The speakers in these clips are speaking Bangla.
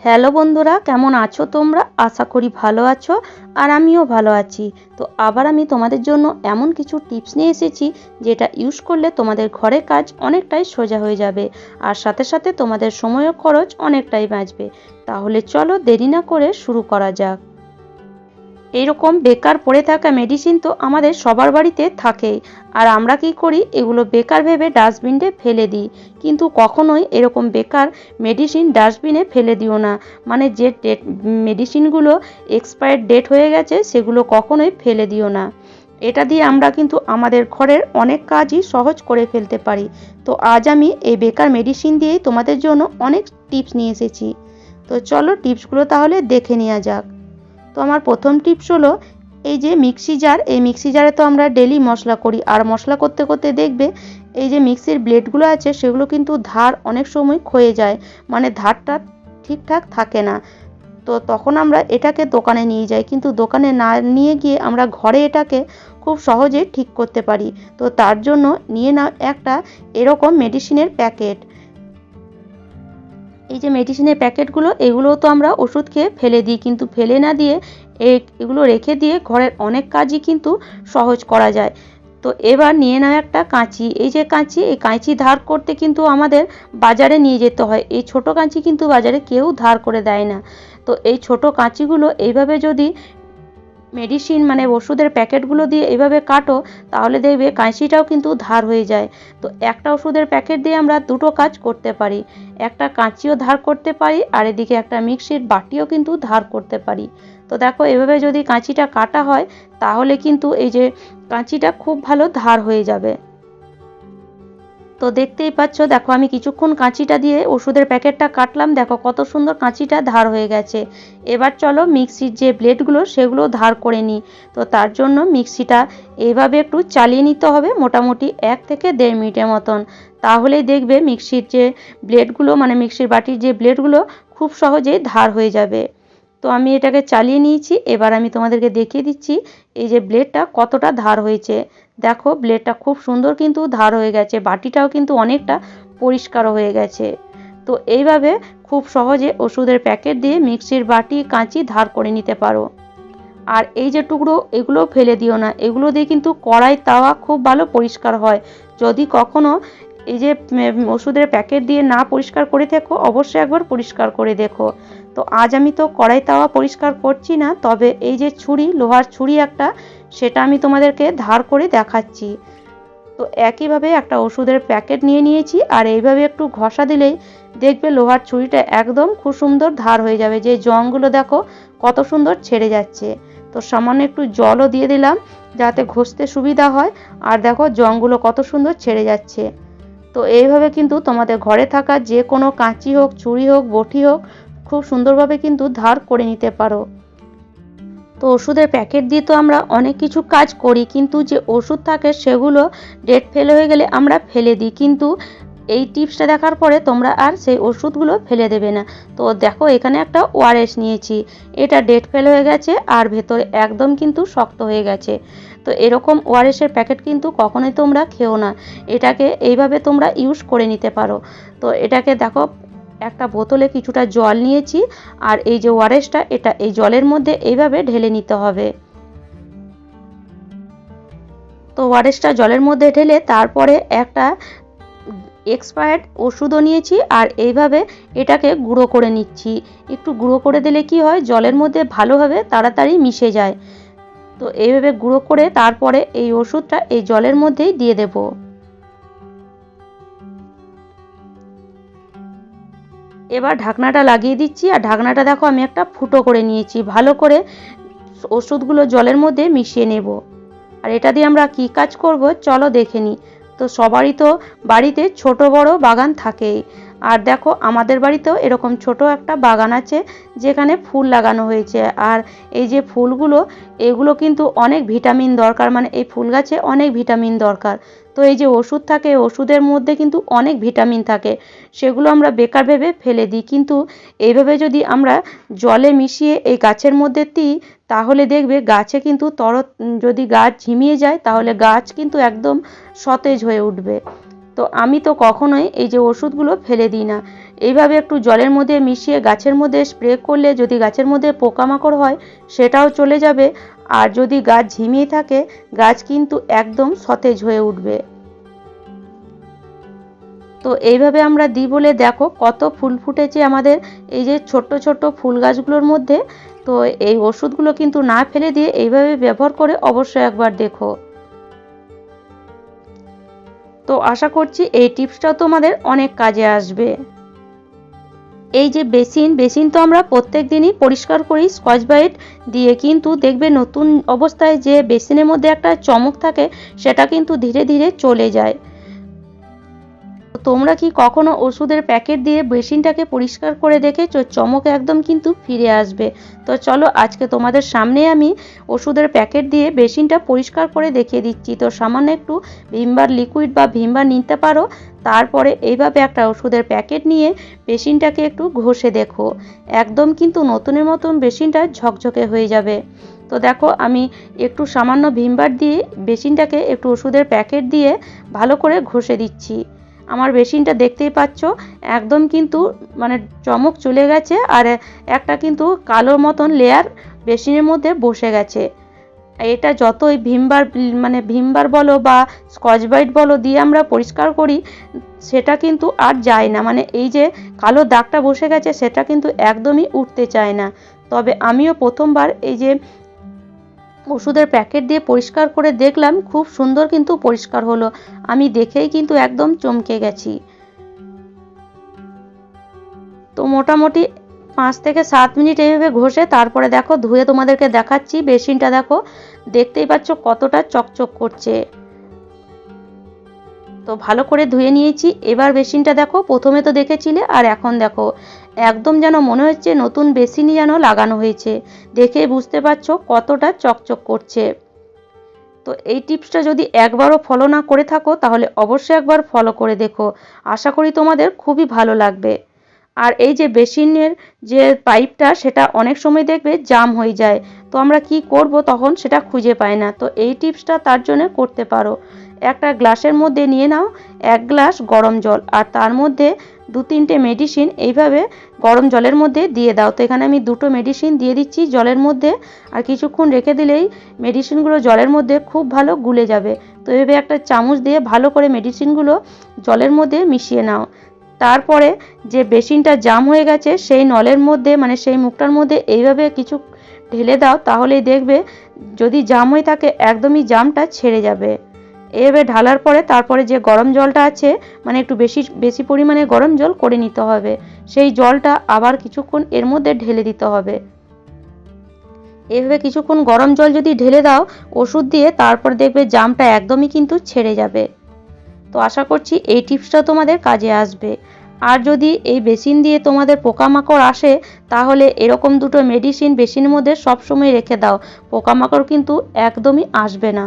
হ্যালো বন্ধুরা, কেমন আছো তোমরা? আশা করি ভালো আছো আর আমিও ভালো আছি। তো আবার আমি তোমাদের জন্য এমন কিছু টিপস নিয়ে এসেছি যেটা ইউজ করলে তোমাদের ঘরে কাজ অনেকটাই সোজা হয়ে যাবে আর সাথে সাথে তোমাদের সময়ও খরচ অনেকটাই বাঁচবে। তাহলে চলো দেরি না করে শুরু করা যাক। এইরকম বেকার পড়ে থাকা মেডিসিন তো আমাদের সবার বাড়িতে থাকেই। আর আমরা কি করি? এগুলো বেকার ভেবে ডাস্টবিনে ফেলে দিই। কিন্তু কখনোই এরকম বেকার মেডিসিন ডাস্টবিনে ফেলে দিও না। মানে যে ডেট মেডিসিনগুলো এক্সপায়ার ডেট হয়ে গেছে, সেগুলো কখনোই ফেলে দিও না। এটা দিয়ে আমরা কিন্তু আমাদের ঘরের অনেক কাজই সহজ করে ফেলতে পারি। তো আজ আমি এই বেকার মেডিসিন দিয়েই তোমাদের জন্য অনেক টিপস নিয়ে এসেছি। তো চলো টিপসগুলো তাহলে দেখে নেওয়া যাক। তো আমার প্রথম টিপস হলো, এই যে মিক্সি জার এই মিক্সি জারে তো আমরা ডেলি মশলা করি। আর মশলা করতে করতে দেখবে, এই যে মিক্সির ব্লেডগুলো আছে, সেগুলো কিন্তু ধার অনেক সময় ক্ষয়ে যায়। মানে ধারটা ঠিকঠাক থাকে না। তো তখন আমরা এটাকে দোকানে নিয়ে যাই। কিন্তু দোকানে না নিয়ে গিয়ে আমরা ঘরে এটাকে খুব সহজে ঠিক করতে পারি। তো তার জন্য নিয়ে নাও একটা এরকম মেডিসিনের প্যাকেট এই যে মেডিসিনের প্যাকেটগুলো, এগুলো তো আমরা ওষুধ খেয়ে ফেলে দিই, কিন্তু ফেলে না দিয়ে এগুলো রেখে দিয়ে ঘরের অনেক কাজই কিন্তু সহজ করা যায়। তো এবার নিয়ে নেওয়া একটা কাঁচি। এই যে কাঁচি, এই কাঁচি ধার করতে কিন্তু আমাদের বাজারে নিয়ে যেতে হয়। এই ছোট কাঁচি কিন্তু বাজারে কেউ ধার করে দেয় না। তো এই ছোট কাঁচিগুলো এইভাবে যদি মেডিসিন মানে ওষুধের প্যাকেটগুলো দিয়ে এভাবে কাটো, তাহলে দেখবে কাঁচিটাও কিন্তু ধার হয়ে যায়। তো একটা ওষুধের প্যাকেট দিয়ে আমরা দুটো কাজ করতে পারি। একটা কাঁচিও ধার করতে পারি, আর এদিকে একটা মিক্সির বাটিও কিন্তু ধার করতে পারি। তো দেখো, এভাবে যদি কাঁচিটা কাটা হয়, তাহলে কিন্তু এই যে কাঁচিটা খুব ভালো ধার হয়ে যাবে। তো দেখতেই পাচ্ছ, দেখো আমি কিছুক্ষণ কাঁচিটা দিয়ে ওষুধের প্যাকেটটা কাটলাম। দেখো কত সুন্দর কাঁচিটা ধার হয়ে গেছে। এবার চলো মিক্সির যে ব্লেডগুলো, সেগুলো ধার করে নিই। তো তার জন্য মিক্সিটা এইভাবে একটু চালিয়ে নিতে হবে মোটামুটি এক থেকে দেড় মিনিটের মতন। তাহলেই দেখবে মিক্সির যে ব্লেডগুলো মানে মিক্সির বাটির যে ব্লেডগুলো, খুব সহজেই ধার হয়ে যাবে। তো আমি এটাকে চালিয়ে নিয়েছি। এবার আমি তোমাদেরকে দেখিয়ে দিচ্ছি এই যে ব্লেডটা কতটা ধার হয়েছে। দেখো ব্লেডটা খুব সুন্দর কিন্তু ধার হয়ে গেছে, বাটিটাও কিন্তু অনেকটা পরিষ্কার হয়ে গেছে। তো এইভাবে খুব সহজে ওষুধের প্যাকেট দিয়ে মিক্সির বাটি, কাঁচি ধার করে নিতে পারো। আর এই যে টুকরো, এগুলো ফেলে দিও না। এগুলো দিয়ে কিন্তু কড়াই তাওয়া খুব ভালো পরিষ্কার হয়। যদি কখনো এই যে ওষুধের প্যাকেট দিয়ে না পরিষ্কার করে দেখো অবশ্যই একবার পরিষ্কার করে দেখো। তো আজ আমি তো কড়াই তাওয়া পরিষ্কার করছি না, তবে এই যে ছুরি, লোহার ছুরি একটা, সেটা আমি তোমাদেরকে ধার করে দেখাচ্ছি। তো একইভাবে একটা ওষুধের প্যাকেট নিয়ে নিয়েছি, আর এইভাবে একটু ঘষা দিলেই দেখবে লোহার ছুরিটা একদম খুব সুন্দর ধার হয়ে যাবে। যে জংগুলো দেখো, কত সুন্দর ছেড়ে যাচ্ছে। তো সামান্য একটু জলও দিয়ে দিলাম, যাতে ঘষতে সুবিধা হয়। আর দেখো, জংগুলো কত সুন্দর ছেড়ে যাচ্ছে। তো এইভাবে কিন্তু তোমাদের ঘরে থাকা যে কোনো কাঁচি হোক, ছুরি হোক, বটি হোক খুব সুন্দরভাবে কিন্তু ধার করে নিতে পারো। তো ওষুধের প্যাকেট দিয়ে তো আমরা অনেক কিছু কাজ করি, কিন্তু যে ওষুধ থাকে সেগুলো ডেট ফেল হয়ে গেলে আমরা ফেলে দিই। কিন্তু এই টিপসটা দেখার পরে তোমরা আর সেই ওষুধগুলো ফেলে দেবে না। তো দেখো এখানে একটা ওয়ারেস নিয়েছি। এটা ডেট ফেল হয়ে গেছে আর ভেতরে একদম কিন্তু শক্ত হয়ে গেছে। তো এরকম ওয়ারেসের প্যাকেট কিন্তু কখনোই তোমরা খেও না। এটাকে এইভাবে তোমরা ইউজ করে নিতে পারো। তো এটাকে দেখো একটা বোতলে কিছুটা জল নিয়েছি আর এই যে ওয়ারেসটা, এটা এই জলের মধ্যে এইভাবে ঢেলে নিতে হবে। তো ওয়ারেসটা জলের মধ্যে ঢেলে তারপরে একটা এক্সপায়ার্ড ওষুধও নিয়েছি আর এইভাবে এটাকে গুঁড়ো করে নিচ্ছি। একটু গুঁড়ো করে দিলে কি হয়, জলের মধ্যে ভালোভাবে তাড়াতাড়ি মিশে যায়। তো এইভাবে গুঁড়ো করে তারপরে এই ওষুধটা এই জলের মধ্যেই দিয়ে দেবো। এবার ঢাকনাটা লাগিয়ে দিচ্ছি, আর ঢাকনাটা দেখো আমি একটা ফুটো করে নিয়েছি। ভালো করে ওষুধগুলো জলের মধ্যে মিশিয়ে নেব। আর এটা দিয়ে আমরা কি কাজ করব? চলো দেখে নিই তো সবারই তো বাড়িতে ছোট বড় বাগান থাকেই। আর দেখো আমাদের বাড়িতেও এরকম ছোট একটা বাগান আছে যেখানে ফুল লাগানো হয়েছে। আর এই যে ফুলগুলো, এগুলো কিন্তু অনেক ভিটামিন দরকার মানে এই ফুল গাছে অনেক ভিটামিন দরকার। তো এই যে ওষুধ থাকে ওষুধের মধ্যে কিন্তু অনেক ভিটামিন থাকে। সেগুলো আমরা বেকার ভেবে ফেলে দিই। কিন্তু এইভাবে যদি আমরা জলে মিশিয়ে এই গাছের মধ্যে দিই, তাহলে দেখবে গাছে কিন্তু তর যদি গাছ ঝিমিয়ে যায়, তাহলে গাছ কিন্তু একদম সতেজ হয়ে উঠবে। তো আমি তো কখনোই এই যে ওষুধগুলো ফেলে দিই না। এইভাবে একটু জলের মধ্যে মিশিয়ে গাছের মধ্যে স্প্রে করলে যদি গাছের মধ্যে পোকামাকড় হয়, সেটাও চলে যাবে। আর যদি গাছ ঝিমিয়ে থাকে, গাছ কিন্তু একদম সতেজ হয়ে উঠবে। তো এইভাবে আমরা দিই বলে দেখো কত ফুল ফুটেছে আমাদের এই যে ছোট্ট ছোট্ট ফুল গাছগুলোর মধ্যে। তো এই ওষুধগুলো কিন্তু না ফেলে দিয়ে এইভাবে ব্যবহার করে অবশ্যই একবার দেখো। তো আশা করছি এই টিপসটাও তোমাদের অনেক কাজে আসবে। এই যে বেসিন বেসিন তো আমরা প্রত্যেক দিনই পরিষ্কার করি, স্কচ ব্রাইট দিয়ে, কিন্তু দেখবে নতুন অবস্থায় যে বেসিনের মধ্যে একটা চমক থাকে, সেটা কিন্তু ধীরে ধীরে চলে যায়। তোমরা কি কখনো ওষুধের প্যাকেট দিয়ে বেসিনটাকে পরিষ্কার করে দেখেছ? চমক একদম কিন্তু ফিরে আসবে। তো চলো, আজকে তোমাদের সামনে আমি ওষুধের প্যাকেট দিয়ে বেসিনটা পরিষ্কার করে দেখিয়ে দিচ্ছি। তো সামান্য একটু ভিমবার লিকুইড বা ভিমবার নিতে পারো। তারপরে এইভাবে একটা ওষুধের প্যাকেট নিয়ে বেসিনটাকে একটু ঘষে দেখো। একদম কিন্তু নতুনের মতন বেসিনটা ঝকঝকে হয়ে যাবে। তো দেখো, আমি একটু সামান্য ভিমবার দিয়ে বেসিনটাকে একটু ওষুধের প্যাকেট দিয়ে ভালো করে ঘষে দিচ্ছি। আমার বেসিনটা দেখতেই পাচ্ছ, একদম কিন্তু মানে চমক চলে গেছে আর একটা কিন্তু কালো মতন লেয়ার বেসিনের মধ্যে বসে গেছে। এটা যতই ভিমবার মানে ভিমবার বলো বা স্কচ ব্রাইট বলো দিয়ে আমরা পরিষ্কার করি, সেটা কিন্তু আর যায় না। মানে এই যে কালো দাগটা বসে গেছে, সেটা কিন্তু একদমই উঠতে চায় না। তবে আমিও প্রথমবার এই যে ওষুধের প্যাকেট দিয়ে পরিষ্কার করে দেখলাম, খুব সুন্দর কিন্তু পরিষ্কার হলো। আমি দেখেই কিন্তু একদম চমকে গেছি। তো মোটামুটি পাঁচ থেকে সাত মিনিট এইভাবে ঘষে তারপরে দেখো ধুয়ে তোমাদেরকে দেখাচ্ছি, বেসিনটা দেখো, দেখতেই পাচ্ছ কতটা চকচক করছে। তো ভালো করে ধুয়ে নিয়েছি। এবার বেসিনটা দেখো, প্রথমে তো দেখেছিলে, আর এখন দেখো, একদম যেন মনে হচ্ছে নতুন বেসিনই যেন লাগানো হয়েছে। দেখে বুঝতে পারছ কতটা চকচক করছে। তো এই টিপসটা যদি একবারও ফলো না করে থাকো, তাহলে অবশ্যই একবার ফলো করে দেখো। আশা করি তোমাদের খুবই ভালো লাগবে। আর এই যে বেসিনের যে পাইপটা, সেটা অনেক সময় দেখবে জাম হয়ে যায়। তো আমরা কি করব তখন সেটা খুঁজে পাই না। তো এই টিপসটা তার জন্য করতে পারো। একটা গ্লাসের মধ্যে নিয়ে নাও, এক গ্লাস গরম জল। আর তার মধ্যে দু তিনটে মেডিসিন এইভাবে গরম জলের মধ্যে দিয়ে দাও। তো এখানে আমি দুটো মেডিসিন দিয়ে দিচ্ছি জলের মধ্যে। আর কিছুক্ষণ রেখে দিলেই মেডিসিনগুলো জলের মধ্যে খুব ভালো গুলে যাবে। তো এভাবে একটা চামচ দিয়ে ভালো করে মেডিসিনগুলো জলের মধ্যে মিশিয়ে নাও। তারপরে যে বেসিনটা জাম হয়ে গেছে, সেই নলের মধ্যে মানে সেই মুখটার মধ্যে এইভাবে কিছু ঢেলে দাও, তাহলেই দেখবে যদি জাম হয়ে থাকে, একদমই জামটা ছেড়ে যাবে। এভাবে ঢালার পরে তারপরে যে গরম জলটা আছে মানে একটু বেশি বেশি পরিমাণে গরম জল করে নিতে হবে। সেই জলটা আবার কিছুক্ষণ এর মধ্যে ঢেলে দিতে হবে। এভাবে কিছুক্ষণ গরম জল যদি ঢেলে দাও, ওষুধ দিয়ে তারপর দেখবে জামটা একদমই কিন্তু ছেড়ে যাবে। তো আশা করছি এই টিপসটা তোমাদের কাজে আসবে। আর যদি এই বেসিন দিয়ে তোমাদের পোকামাকড় আসে, তাহলে এরকম দুটো মেডিসিন বেসিনের মধ্যে সবসময় রেখে দাও। পোকামাকড় কিন্তু একদমই আসবে না।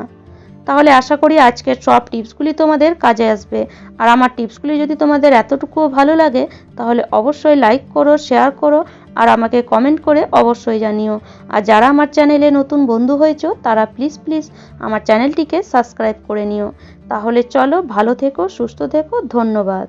তাহলে আশা করি আজকের সব টিপসগুলি তোমাদের কাজে আসবে। আর আমার টিপসগুলি যদি তোমাদের এতটুকুও ভালো লাগে, তাহলে অবশ্যই লাইক করো, শেয়ার করো আর আমাকে কমেন্ট করে অবশ্যই জানিও। আর যারা আমার চ্যানেলে নতুন বন্ধু হয়েছো, তারা প্লিজ প্লিজ আমার চ্যানেলটিকে সাবস্ক্রাইব করে নিও। তাহলে চলো ভালো থেকো, সুস্থ থেকো, ধন্যবাদ।